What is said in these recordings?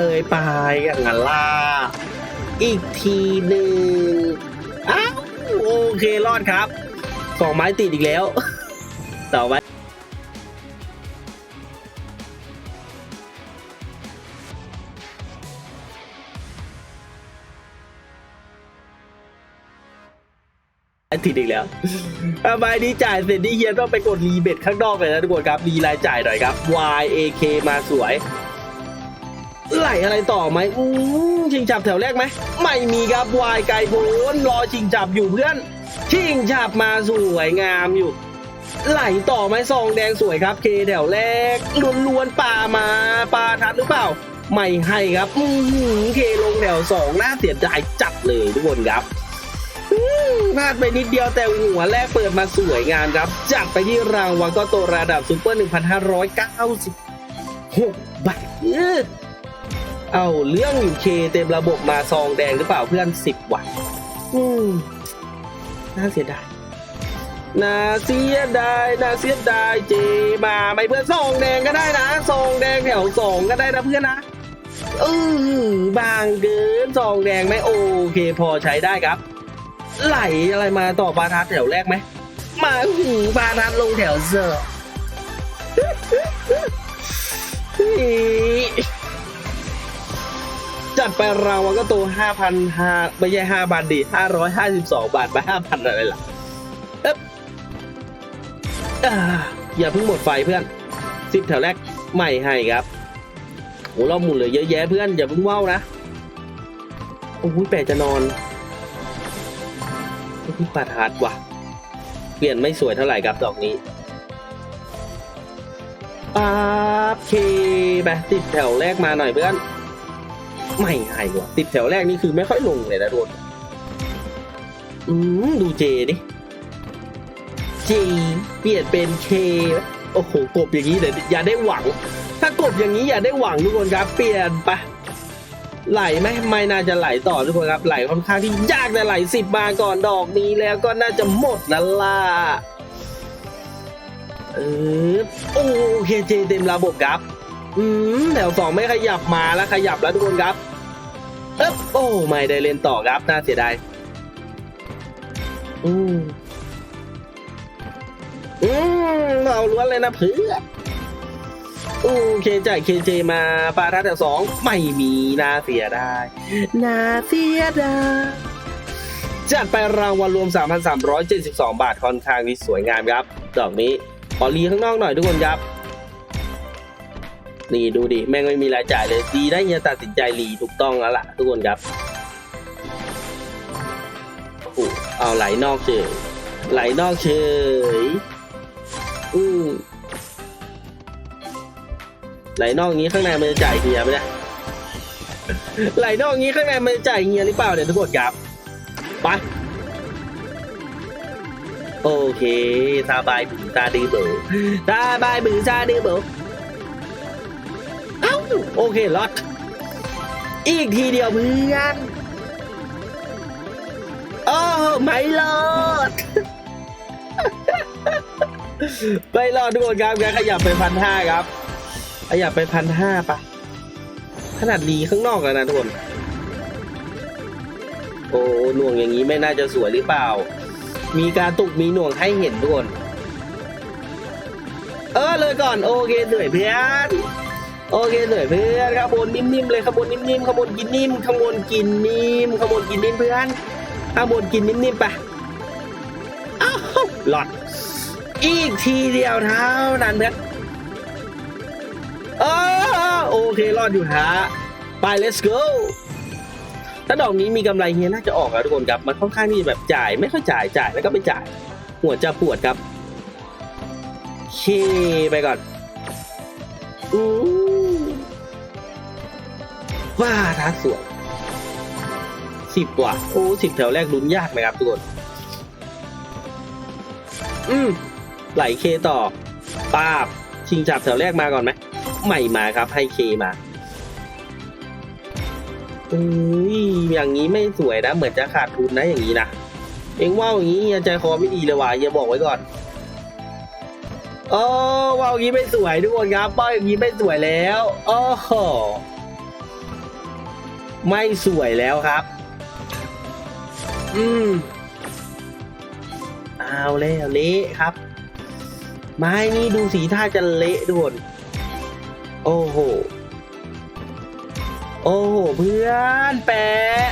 เลยไปอย่างนั้นล่ะ อีกทีหนึ่งอ้าวโอเครอดครับ สองไม้ติดอีกแล้ว ต่อไปติดอีกแล้วทำไมนี้จ่ายเสร็จนี่เฮียต้องไปกดรีเบทข้างนอกเลยนะทุกคนครับ รีรายจ่ายหน่อยครับ YAK มาสวย ไหลอะไรต่อไหมอืมชิงจับแถวแรกไหม ไม่มีครับวายไก่โพนรอชิงจับอยู่เพื่อน ชิงจับมาสวยงามอยู่ ไหลต่อไหมซองแดงสวยครับ เคแถวแรกล้วนๆป่ามาปลาทัดหรือเปล่า ไม่ให้ครับอือหือเคลงแถวสองน่าเสียดายจัดเลยทุกคนครับอืมพลาดไปนิดเดียวแต่หัวแรกเปิดมาสวยงามครับ จัดไปที่รางวัลก็โตระดับซูเปอร์ 1,596 บาท เออเอาเรื่องอยู่เคเต็มระบบมาซองแดงหรือเปล่าเพื่อนสิบวันอืมน่าเสียดายน่าเสียดายน่าเสียดายเจมาไม่เพื่อนซองแดงก็ได้นะซองแดงแถวสองก็ได้นะเพื่อนนะเออบางเกินซองแดงไหมโอเคพอใช้ได้ครับ ไหลอะไรมาต่อบาทัดแถวแรกไหมมาหูบาทัดลงแถวเซอร์ จัดไปรางวัลก็โตห้าพันห้าไม่ใช่ห้าบาทดิห้าร้อยห้าสิบสองบาทไปห้าพันอะไรล่ะเอ๊บอย่าเพิ่งหมดไฟเพื่อนสิบแถวแรกไม่ให้ครับโอ้เราหมุนเหลือเยอะแยะเพื่อนอย่าเพิ่งว่าวนะโอ้ยแปดจะนอนโอ้ยปาดฮาร์ดว่ะ เปลี่ยนไม่สวยเท่าไหร่ครับดอกนี้ป๊าบเคไปติดแถวแรกมาหน่อยเพื่อน ไม่ให้ว่ะติดแถวแรกนี่คือไม่ค่อยลงเลยนะทุกคนอืมดูเจดิเจเปลี่ยนเป็นเคโอ้โหกบอย่างนี้เลยวอย่าได้หวัง ถ้ากบอย่างนี้อย่าได้หวังทุกคนครับ เปลี่ยนไปไหลไหมไม่น่าจะไหลต่อทุกคนครับ ไหลค่อนข้างที่ยากแต่ไหลสิบมาก่อนดอกนี้แล้วก็น่าจะหมดนั่นล่ะเออโอเคเจเต็มระบบครับ อืมแถวสองไม่ขยับมาแล้วขยับแล้วทุกคนครับเอ๊บโอ้ไม่ได้เล่นต่อครับน่าเสียดายอืมอืมเอาล้วนเลยนะเพื่อโอเคจ่ายเคเจมาปาทัดแถวสองไม่มีน่าเสียดายน่าเสียดายจัดไปรางวัลรวม 3,372 บาทค่อนข้างที่สวยงามครับ ดอกนี้ขอรีข้างนอกหน่อยทุกคนครับ นี่ดูดิ แม่งไม่มีรายจ่ายเลย ดีได้ยังตัดสินใจรีถูกต้องแล้วล่ะ ทุกคนครับโอ้เอาไหลนอกเฉยไหลนอกเฉยอืมไหลนอกงี้ข้างในมันจะจ่ายเฮียไหมเนี่ไหลนอกงี้ข้างในมันจะจ่ายเฮียหรือเปล่าเนี่ยทุกคนครับไปโอเคสบายบือตาดีเบอสบายบือตาดีเบอ โอเครอดอีกทีเดียวเพื่อนโอ้ไม่รอดไม่รอดทุกคนครับงั้นขยับไปพันห้าครับ ขยับไปพันห้าปะขนาดดีข้างนอกแล้วนะทุกคนโอ้หน่วงอย่างนี้ไม่น่าจะสวยหรือเปล่า มีการตุกมีหน่วงให้เห็นทุกคน เออเลยก่อน โอเคเหนื่อยเพื่อน โอเคเหนื่อยเพื่อนข้างบนนิ่มๆเลยข้างบนนิ่มๆข้างบนกินนิ่มข้างบนกินนิ่มข้างบนกินนิ่มเพื่อนข้างบนกินนิ่มๆไปอ้าวหลอดอีกทีเดียวเท่านั้นเพื่อนอโอเครอดอยู่ฮะไป let's go ถ้าดอกนี้มีกำไรเฮียน่าจะออกแล้วทุกคนครับ มันค่อนข้างที่แบบจ่าย ไม่ค่อยจ่ายจ่ายแล้วก็ไม่จ่าย หัวจะปวดครับเคไปก่อน อืม ว่าท้าสวยสิบว่ะโอ้สิบแถวแรกลุ้นยากนะครับทุกคนอืมไหลเคต่อป้าบ ชิงจับแถวแรกมาก่อนไหมไม่มาครับ ให้เคมาอุ้ยอย่างนี้ไม่สวยนะ เหมือนจะขาดทุนนะอย่างนี้นะเองว่าอย่างนี้เฮียใจคอไม่ดีเลยว่ะเฮียบอกไว้ก่อนโอ้ว้าวอย่างนี้ไม่สวยทุกคนครับว้าวอย่างนี้ไม่สวยแล้วโอ้โห ไม่สวยแล้วครับ อืม เอาแล้วเละครับ ไม้นี่ดูสีท่าจะเละทุกคนโอ้โห โอ้โห เพื่อนแปะ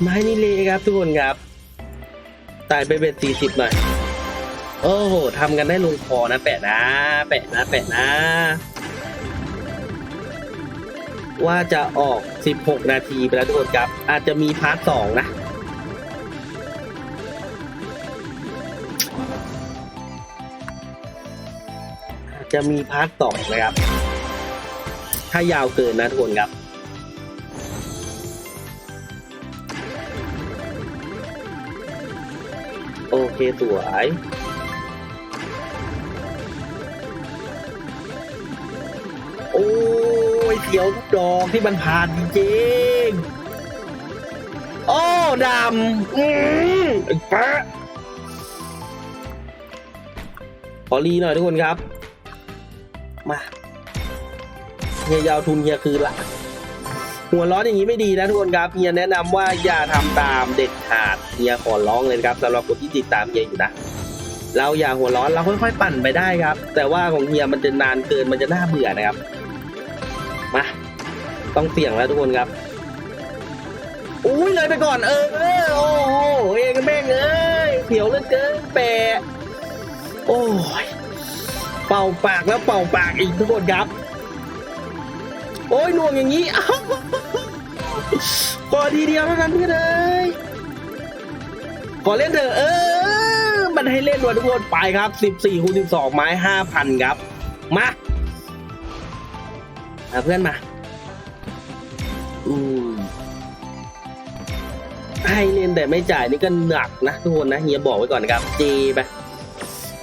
ไม้นี่เละครับทุกคนครับตายไปเบ็ดสี่สิบหน่อย โอ้โหทำกันได้ลงคอนะแปะนะ แปะนะ แปะนะ ว่าจะออก 16 นาทีไปแล้วทุกคนครับ อาจจะมีพาร์ทสองนะ จะมีพาร์ทสองนะครับ ถ้ายาวเกินนะทุกคนครับโอเคสวย เขียวทุกดอกที่มันผ่านจริงๆโอ้ดำอืมไอ้ปะขอรีหน่อยทุกคนครับ มาเฮียยาวทุนเฮียคือละหัวร้อนอย่างนี้ไม่ดีนะทุกคนครับเฮียแนะนำว่าอย่าทำตามเด็ดขาดเฮียขอร้องเลยนะครับสำหรับคนที่ติดตามเฮียอยู่นะเราอย่าหัวร้อนเราค่อยๆปั่นไปได้ครับ แต่ว่าของเฮียมันจะนานเกินมันจะน่าเบื่อนะครับ มาต้องเสี่ยงแล้วทุกคนครับอุ้ยเลยไปก่อนเออเออโอ้โหเองแม่งเอ้ยเขียวเหลือเกินแปะโอ้ยเป่าปากแล้วเป่าปากอีกทุกคนครับ โอ้ยน่วงอย่างนี้อ้าวพอทีเดียวเท่านั้นเพื่อนเอ้ยขอเล่นเถอะเออมันให้เล่นวันทุกคนไปครับ 14คูณ12 ไม้ 5,000 ครับ มา มาเพื่อนมา อืมให้เล่นแต่ไม่จ่ายนี่ก็หนักนะทุกคนนะเฮียบอกไว้ก่อนนะครับเจไป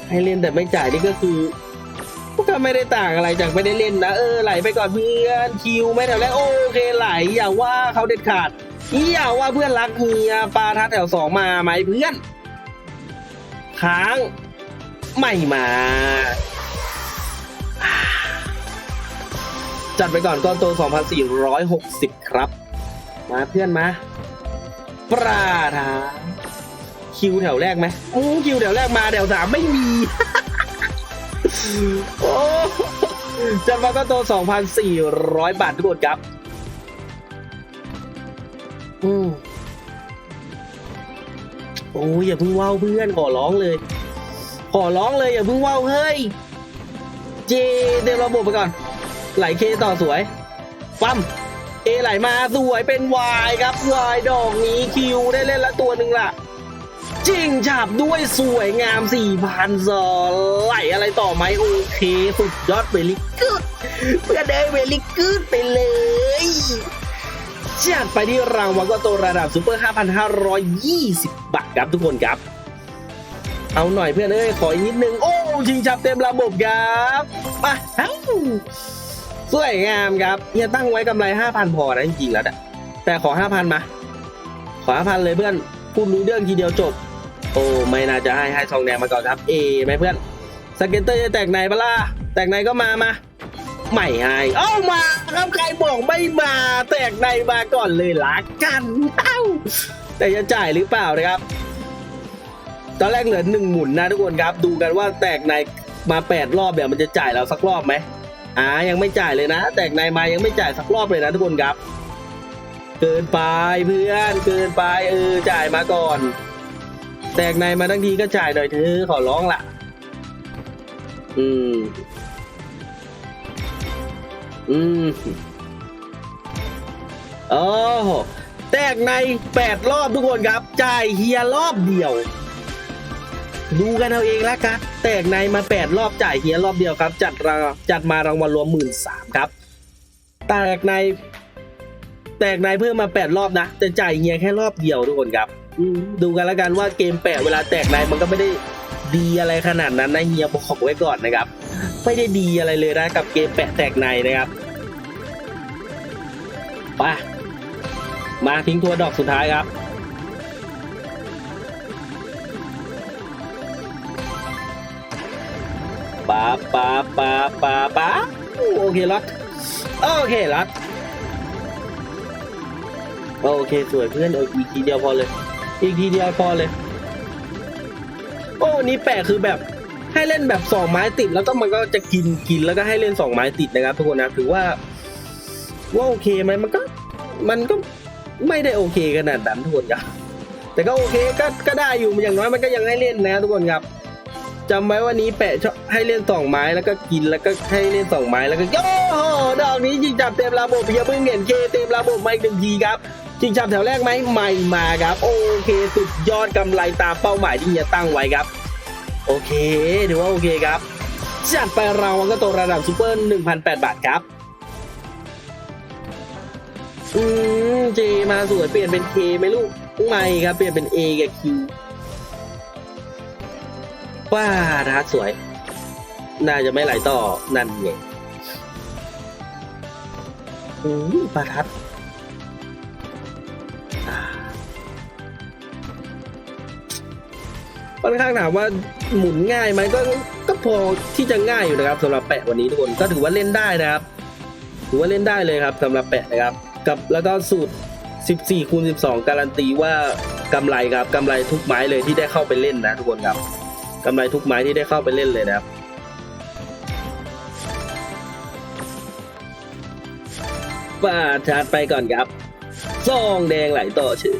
ให้เล่นแต่ไม่จ่ายนี่ก็คือก็ไม่ได้ต่างอะไรจากไม่ได้เล่นนะเออไหลไปก่อนเพื่อนคิวไม่แถวแรกโอเคไหลอย่าว่าเขาเด็ดขาดอย่าว่าเพื่อนรักเฮียปลาทัดแถวสองมาไหมเพื่อนค้างไม่มา จัดไปก่อนก้อนโต 2,460 ครับ มาเพื่อนมาปราทาคิวแถวแรกไหมอู้คิวแถวแรกมาแถวสามไม่มีโอ้จัดมาก้อนโต 2,400 บาททุกคนครับ อืมโอ้ยอย่าเพิ่งว่าวเพื่อนขอร้องเลย ขอร้องเลยอย่าเพิ่งว่าวเฮ้ยเจเต็มระบบไปก่อน ไหลเคต่อสวยปั๊มเอไหลมาสวยเป็นวายครับวายดอกนี้คิวได้เล่นละตัวหนึ่งละจริงฉับด้วยสวยงาม4,000ซอไหลอะไรต่อไหมโอเค สุดยอดเวลิกูดเพื่อได้เวลิกูดไปเลยจัดไปที่รางวัลก็โตวระดับซูเปอร์ 5,520 บาทครับทุกคนครับ เอาหน่อยเพื่อนเอ้ย ขออีกนิดนึง โอ้ ชิงชับเต็มระบบครับมาเอ้า สวยงามครับเฮียตั้งไว้กำไร5,000พอนะจริงๆแล้วอะแต่ขอ5,000มา ขอ5,000เลยเพื่อนพูดรู้เรื่องทีเดียวจบ โอ้ไม่น่าจะให้ให้ทองแดงมาก่อนครับ เอไหมเพื่อนสเก็ตเตอร์จะแตกไหนปะล่ะแตกไหนก็มามาไม่ให้เอ้ามาครับใครบอกไม่มาแตกในมาก่อนเลยละกันเอ้าแต่จะจ่ายหรือเปล่านะครับ ตอนแรกเหลือหนึ่งหมุนนะทุกคนครับ ดูกันว่าแตกในมาแปดรอบเนี่ยมันจะจ่ายเราสักรอบไหม อ่ายังไม่จ่ายเลยนะ แตกในมายังไม่จ่ายสักรอบเลยนะทุกคนครับ เกินไปเพื่อนเกินไปเออจ่ายมาก่อน แตกในมาทั้งทีก็จ่ายหน่อยเธอะขอร้องละอืม อืมโอ้แตกในแปดรอบทุกคนครับ จ่ายเฮียรอบเดียว ดูกันเอาเองละกันแตกในมาแปดรอบจ่ายเฮียรอบเดียวครับ จัดราจัดมารางวัลรวมหมื่นสามครับ แตกใน แตกในเพิ่มมาแปดรอบนะแต่จ่ายเฮียแค่รอบเดียวทุกคนครับดูกันล้วกันว่าเกมแปะเวลาแตกในมันก็ไม่ได้ดีอะไรขนาดนั้นนะเฮียบอกไว้ก่อนนะครับ ไม่ได้ดีอะไรเลยนะกับเกมแปะแตกในนะครับไปมาทิ้งทัวดอกสุดท้ายครับ ปาปาปาปาโอเคล็อตโอเคล็อตโอเคสวยเพื่อนเอออีกทีเดียวพอเลย อีกทีเดียวพอเลย โอ้นี่แปลกคือแบบให้เล่นแบบสองไม้ติด แล้วก็มันก็จะกินกินแล้วก็ให้เล่นสองไม้ติดนะครับทุกคนนะถือว่าว่าโอเคไหมมันก็มันก็ไม่ได้โอเคขนาดนั้นทุกคนครับแต่ก็โอเคก็ก็ได้อยู่อย่างน้อยมันก็ยังให้เล่นนะทุกคนครับ จำไว้ว่านี้แปะให้เล่นสองไม้แล้วก็กินแล้วก็ให้เล่นสองไม้แล้วก็โอ้โหดอกนี้ยิงจับเต็มระบบอย่เพิ่งเห็นเคเต็มระบบมาอีกหนึ่งทีครับจริงจับแถวแรกไหมไม่มาครับ โอเคสุดยอดกำไรตามเป้าหมายที่เฮียตั้งไว้ครับ โอเคถือว่าโอเคครับ จัดไปรางวัลก็ตัวระดับซูเปอร์1,008บาทครับอืมเจมาสวยเปลี่ยนเป็นเคไหมลูกไม่ครับเปลี่ยนเป็น A กับ Q ว้าทัดสวย น่าจะไม่ไหลต่อ นั่นไงอืมปลาทัดค่อนข้างถามว่าหมุนง่ายไหมก็ก็พอที่จะง่ายอยู่นะครับสำหรับแปะวันนี้ทุกคนก็ถือว่าเล่นได้นะครับถือว่าเล่นได้เลยครับสำหรับแปะนะครับ กับแล้วก็สูตร 14คูณ12 การันตีว่ากำไรครับกำไรทุกไม้เลยที่ได้เข้าไปเล่นนะทุกคนครับ กำไรทุกไม้ที่ได้เข้าไปเล่นเลยนะครับป้าชาร์จไปก่อนครับซองแดงไหลต่อชื่อ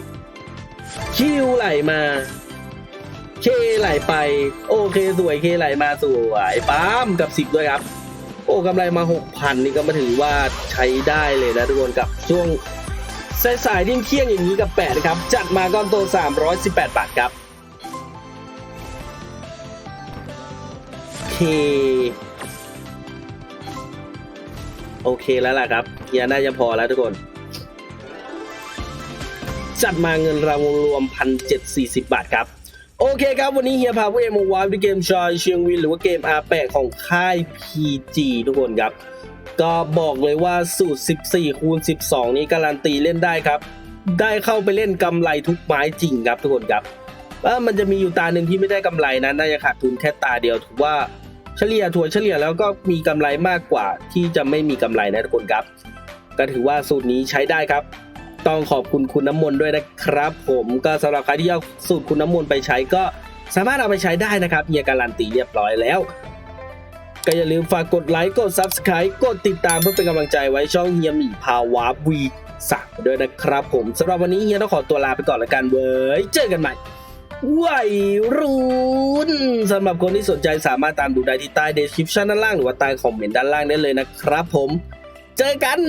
คิวไหลมา เคไหลไป โอเคสวยเคไหลมาสวยปั๊มกับสิบด้วยครับ โอ้กำไรมาหกพันนี่ก็มาถือว่าใช้ได้เลยนะทุกคนกับช่วงสายๆที่เที่ยงอย่างนี้กับแปดครับ จัดมาก้อนโต318 บาทครับ โอเคแล้วล่ะครับเฮียน่าจะพอแล้วทุกคน จัดมาเงินรางวัลรวม 1,740 บาทครับ โอเคครับ วันนี้เฮียพาผู้เอมาวาด้วยเกมชอยเชียงวิน หรือว่าเกม R8 ของค่าย PG ทุกคนครับ ก็บอกเลยว่าสูตร 14 คูณ 12 นี้การันตีเล่นได้ครับ ได้เข้าไปเล่นกำไรทุกไม้จริงครับทุกคนครับว่ามันจะมีอยู่ตาหนึ่งที่ไม่ได้กำไรนะน่าจะขาดทุนแค่ตาเดียวถือว่า ฉลี่ยถั่วเฉลี่ยแล้วก็มีกำไรมากกว่าที่จะไม่มีกำไรนะทุกคนครับ ก็ถือว่าสูตรนี้ใช้ได้ครับ ต้องขอบคุณคุณน้ำมนต์ด้วยนะครับ ผมก็สำหรับใครที่เอาสูตรคุณน้ำมนต์ไปใช้ก็สามารถเอาไปใช้ได้นะครับเฮียการันตีเรียบร้อยแล้ว ก็อย่าลืมฝากกดไลค์กด Subscribe กดติดตามเพื่อเป็นกำลังใจไว้ช่องเฮียมีภาวะวีสักด้วยนะครับผมสำหรับวันนี้เฮียต้องขอตัวลาไปก่อนละกันเว้ยเจอกันใหม่ วัยรุ่นสำหรับคนที่สนใจสามารถตามดูได้ที่ใต้ description ด้านล่างหรือว่าใต้คอมเมนต์ด้านล่างได้เลยนะครับผม เจอกัน